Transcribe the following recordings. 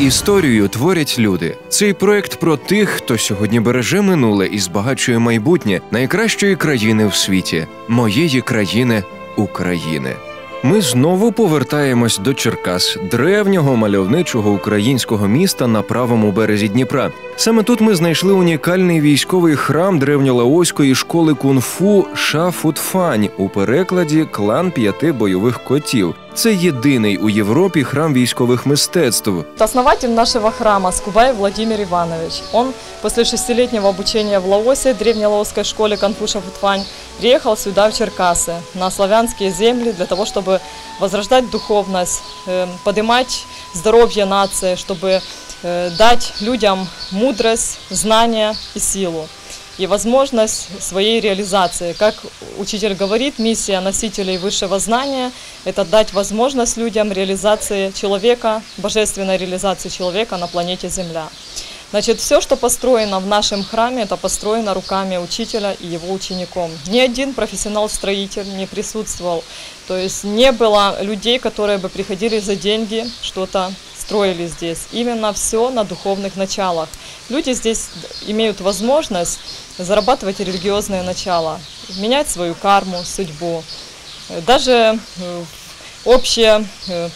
Історію творять люди. Цей проект про тих, хто сьогодні береже минуле і збагачує майбутнє найкращої країни в світі моєї країни України. Ми знову повертаємось до Черкас, древнього мальовничого українського міста на правому березі Дніпра. Саме тут ми знайшли унікальний військовий храм древньолаоської школи кунг-фу Шафутфань у перекладі клан п'яти бойових котів. Це єдиний у Європі храм військових мистецтв. Основатель нашего храма Скубай Владимир Иванович. Он после шестилетнего обучения в Лаосе, древнелаосской школе Конфуша Футфань, приехал сюда, в Черкасы, на славянские земли, для того, чтобы возрождать духовность, э, поднимать здоровье нации, чтобы э, дать людям мудрость, знания и силу и возможность своей реализации. Как учитель говорит, миссия носителей высшего знания – это дать возможность людям реализации человека, божественной реализации человека на планете Земля. Значит, все, что построено в нашем храме, это построено руками учителя и его учеником. Ни один профессионал-строитель не присутствовал. То есть не было людей, которые бы приходили за деньги, что-то строили здесь. Именно все на духовных началах. Люди здесь имеют возможность зарабатывать религиозное начало, менять свою карму, судьбу. Даже э, общее э,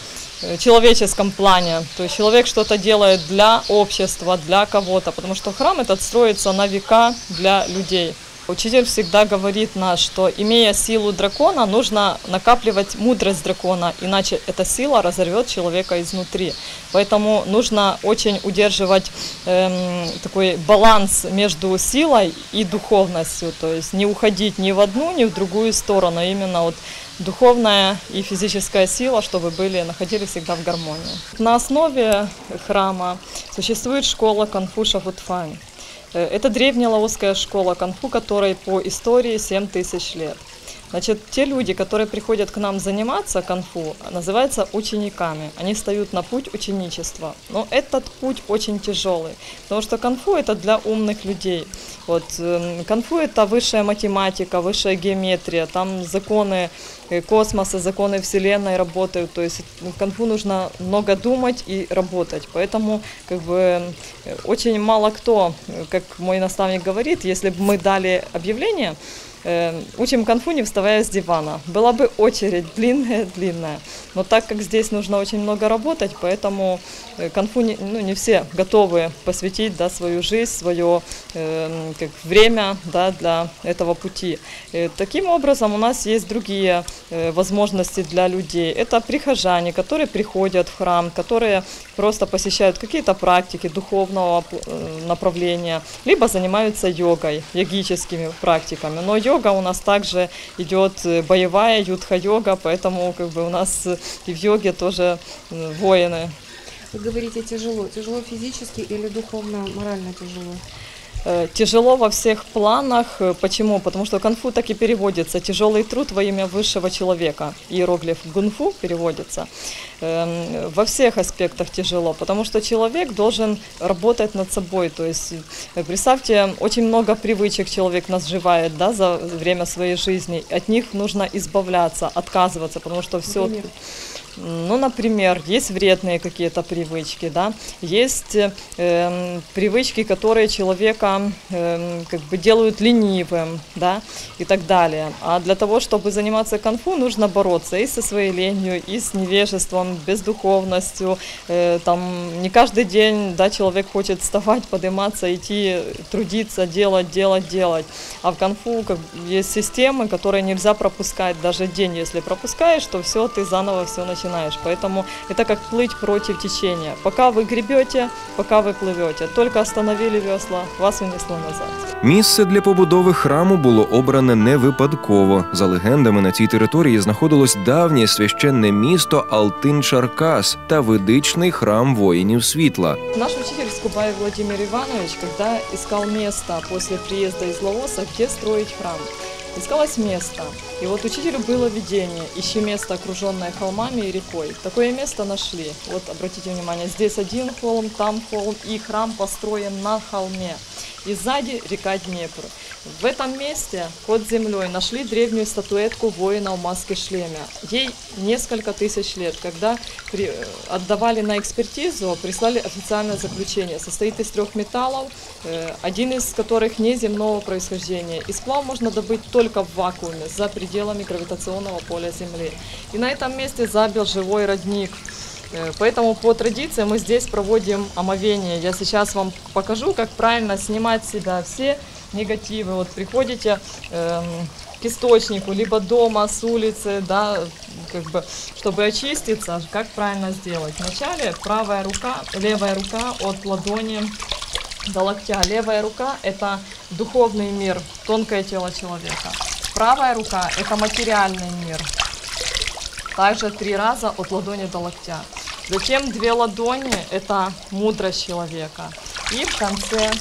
человеческом плане. То есть человек что-то делает для общества, для кого-то, потому что храм этот строится на века для людей. Учитель всегда говорит нас, что имея силу дракона, нужно накапливать мудрость дракона, иначе эта сила разорвет человека изнутри. Поэтому нужно очень удерживать эм, такой баланс между силой и духовностью, то есть не уходить ни в одну, ни в другую сторону, а именно вот духовная и физическая сила, чтобы были, находились всегда в гармонии. На основе храма существует школа Конфуша Вудфань. Э, Это древняя лаосская школа конфу, которой по истории 7 тысяч лет. Значит, те люди, которые приходят к нам заниматься конфу, называются учениками. Они встают на путь ученичества. Но этот путь очень тяжелый, потому что конфу это для умных людей. Вот эм, конфу это высшая математика, высшая геометрия, там законы э, космоса, законы Вселенной работают. То есть в конфу нужно много думать и работать. Поэтому как бы э, очень мало кто, э, как мой наставник говорит, если бы мы дали объявление, учим конфу не вставая с дивана. Была бы очередь длинная-длинная. Но так как здесь нужно очень много работать, поэтому э, конфу не, ну, не все готовы посвятить да, свою жизнь, свое э, как, время да, для этого пути. Э, таким образом, у нас есть другие э, возможности для людей. Это прихожане, которые приходят в храм, которые просто посещают какие-то практики духовного э, направления, либо занимаются йогой, йогическими практиками. Но йога у нас также идет э, боевая ютха-йога, поэтому как бы у нас э, и в йоге тоже э, воины. Вы говорите тяжело. Тяжело физически или духовно, морально тяжело? Э, Тяжело во всех планах. Э, Почему? Потому что конфу так и переводится. Тяжелый труд во имя высшего человека. Иероглиф гунфу переводится. Эм, Во всех аспектах тяжело, потому что человек должен работать над собой. То есть, э, представьте, очень много привычек человек наживает да, за время своей жизни. От них нужно избавляться, отказываться, потому что все... Например? Ну, например, есть вредные какие-то привычки, да, есть эм, привычки, которые человека эм, как бы делают ленивым, да, и так далее. А для того, чтобы заниматься конфу, нужно бороться и со своей ленью, и с невежеством, бездуховностью. Э, там не каждый день, да, человек хочет вставать, подниматься, идти, трудиться, делать, делать, делать. А в конфу как есть системы, которые нельзя пропускать даже день. Если пропускаешь, то все, ты заново все начинаешь. Поэтому это как плыть против течения. Пока вы гребете, пока вы плывете. Только остановили весла, вас унесло назад. Місце для побудови храму було обране не випадково. За легендами, на цій території знаходилось давнє священне місто Алтин-Чаркас та ведичний храм воїнів світла. Наш учитель Скубаев Владимир Іванович, коли искал место після приїзду із Лаоса, де строїть храм, Искалось место. И вот учителю было видение, ищи место, окруженное холмами и рекой. Такое место нашли. Вот обратите внимание, здесь один холм, там холм, и храм построен на холме. И сзади река Днепр. В этом месте под землей нашли древнюю статуэтку воина в маске-шлеме. Ей несколько тысяч лет. Когда при, э, отдавали на экспертизу, прислали официальное заключение. Состоит из трех металлов, э, один из которых неземного происхождения. И сплав можно добыть только в вакууме, за пределами гравитационного поля Земли. И на этом месте забил живой родник. Э, Поэтому по традиции мы здесь проводим омовение. Я сейчас вам покажу, как правильно снимать с себя все негативы. Вот приходите эм, к источнику, либо дома, с улицы, да, как бы, чтобы очиститься, как правильно сделать. Вначале правая рука, левая рука от ладони до локтя. Левая рука – это духовный мир, тонкое тело человека. Правая рука – это материальный мир. Также три раза от ладони до локтя. Затем две ладони – это мудрость человека. И в конце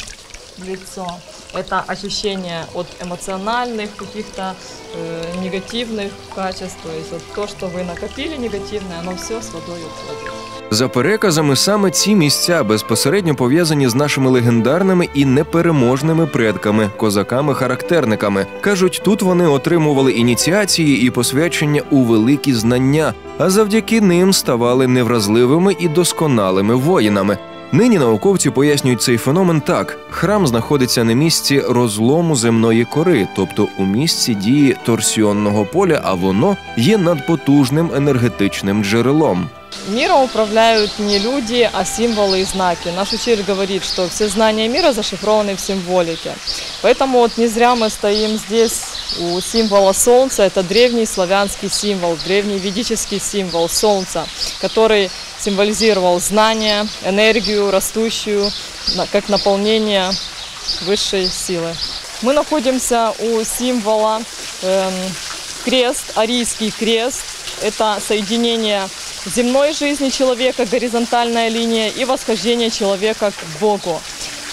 лицо. Это ощущение от эмоциональных каких-то э, негативных качеств. То есть вот то, что вы накопили негативное, оно все с водой уходит. За переказами, саме ці місця безпосередньо пов'язані з нашими легендарними і непереможними предками, козаками-характерниками. кажуть, тут вони отримували ініціації і посвячення у великі знання, а завдяки ним ставали невразливими і досконалими воїнами. Нині науковці пояснюють цей феномен так: храм знаходиться на місці розлому земної кори, тобто у місці дії торсіонного поля, а воно є надпотужним енергетичним джерелом. Миром управляют не люди, а символы и знаки. Наш учитель говорит, что все знания мира зашифрованы в символике. Поэтому вот не зря мы стоим здесь у символа солнца. Это древний славянский символ, древний ведический символ солнца, который символизировал знания, энергию растущую, как наполнение высшей силы. Мы находимся у символа эм, крест, арийский крест. Это соединение земной жизни человека, горизонтальная линия и восхождение человека к Богу.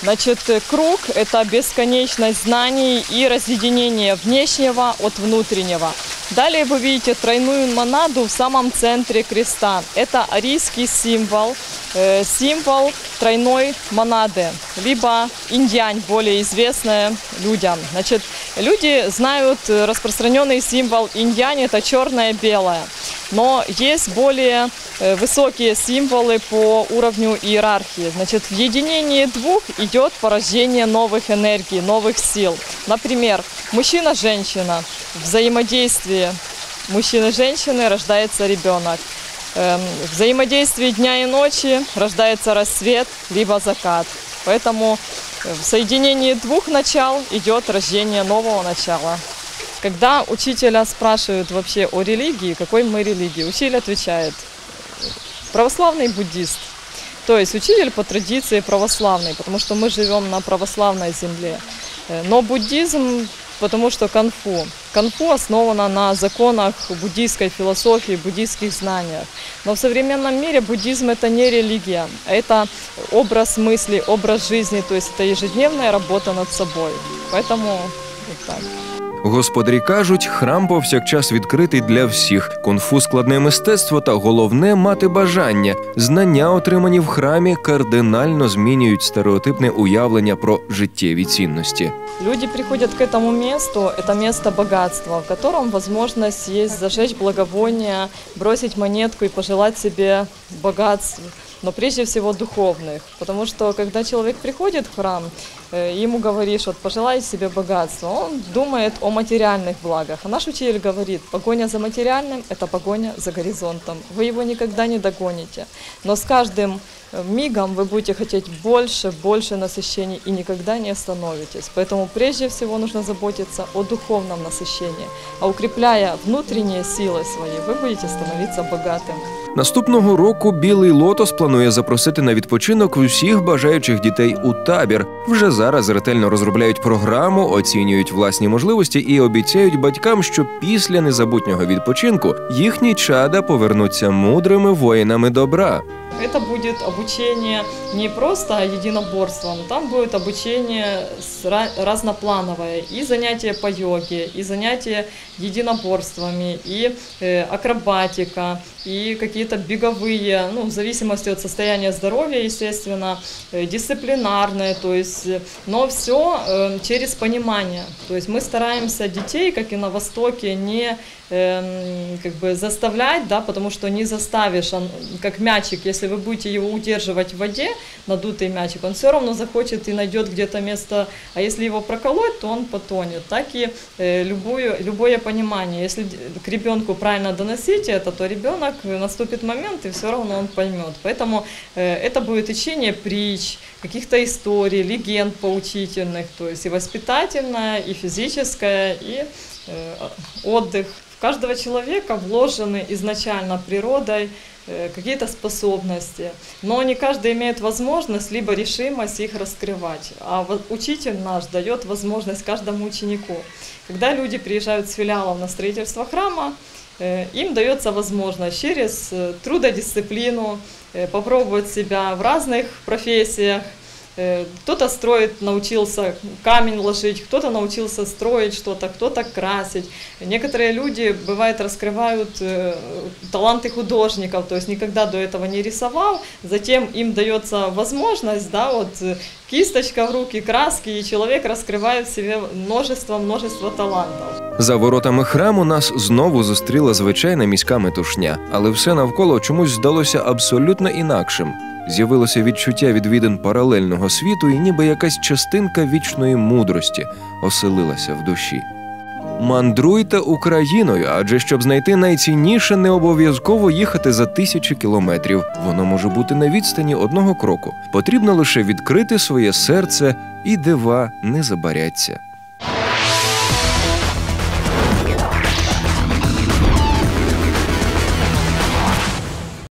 Значит, круг – это бесконечность знаний и разъединение внешнего от внутреннего. Далее вы видите тройную монаду в самом центре креста. Это арийский символ, э, символ тройной монады, либо инь-янь, более известная людям. Значит, люди знают э, распространенный символ инь-янь – это черное-белое. Но есть более э, высокие символы по уровню иерархии. Значит, в единении двух идет порождение новых энергий, новых сил. Например, мужчина-женщина, взаимодействие мужчины и женщины рождается ребенок. Эм, В взаимодействии дня и ночи рождается рассвет, либо закат. Поэтому в соединении двух начал идет рождение нового начала. Когда учителя спрашивают вообще о религии, какой мы религии, учитель отвечает, православный буддист. То есть учитель по традиции православный, потому что мы живем на православной земле. Э, Но буддизм, потому что конфу. Конфу основано на законах буддийской философии, буддийских знаниях. Но в современном мире буддизм это не религия, а это образ мысли, образ жизни, то есть это ежедневная работа над собой. Поэтому вот так. Господарі кажуть, храм повсякчас відкритий для всіх. Кунг-фу – складне мистецтво та головне мати бажання. Знання, отримані в храмі, кардинально змінюють стереотипне уявлення про життєві цінності. Люди приходят к этому месту, это место богатства, в котором возможность есть зажечь благовоние, бросить монетку и пожелать себе богатств, но прежде всего духовных. Потому что когда человек приходит в храм, э, ему говоришь, вот пожелай себе богатства, он думает о материальных благах. А наш учитель говорит, погоня за материальным – это погоня за горизонтом. Вы его никогда не догоните. Но с каждым э, мигом вы будете хотеть больше, больше насыщений и никогда не остановитесь. Поэтому прежде всего нужно заботиться о духовном насыщении. А укрепляя внутренние силы свои, вы будете становиться богатым. Наступного року Білий Лотос планує запросити на відпочинок усіх бажаючих дітей у табір. Вже зараз ретельно розробляють програму, оцінюють власні можливості і обіцяють батькам, що після незабутнього відпочинку їхні чада повернуться мудрими воїнами добра. Это будет обучение не просто единоборством, там будет обучение разноплановое. И занятия по йоге, и занятия единоборствами, и э, акробатика, и какие-то беговые, ну, в зависимости от состояния здоровья, естественно, э, дисциплинарные, то есть, э, но все через понимание. То есть мы стараемся детей, как и на Востоке, не эм, как бы заставлять, да, потому что не заставишь, он, как мячик, если вы будете его удерживать в воде, надутый мячик, он все равно захочет и найдет где-то место, а если его проколоть, то он потонет. Так и э, любую, любое понимание, если к ребенку правильно доносить это, то ребенок наступит момент и все равно он поймет. Поэтому э, это будет учение притч, каких-то историй, легенд поучительных, то есть и воспитательное, и физическое, и э, отдых. В каждого человека вложены изначально природой э, какие-то способности, но не каждый имеет возможность либо решимость их раскрывать. А учитель наш дает возможность каждому ученику. Когда люди приезжают с филиалом на строительство храма, э, им дается возможность через э, трудодисциплину попробовать себя в разных профессиях, Э, кто-то строит, научился камень ложить, кто-то научился строить что-то, кто-то красить. Некоторые люди, бывает, раскрывают э, таланты художников, то есть никогда до этого не рисовал, затем им дается возможность, да, вот э, кисточка в руки, краски, и человек раскриває в себе множество множество талантів. За воротами храму нас знову зустріла звичайна міська метушня, але все навколо чомусь здалося абсолютно інакшим. З'явилося відчуття відвідин паралельного світу, і ніби якась частинка вічної мудрості оселилася в душі. Мандруйте Україною, адже щоб знайти найцінніше, не обов'язково їхати за тисячі кілометрів. Воно може бути на відстані одного кроку. Потрібно лише відкрити своє серце, і дива не забаряться.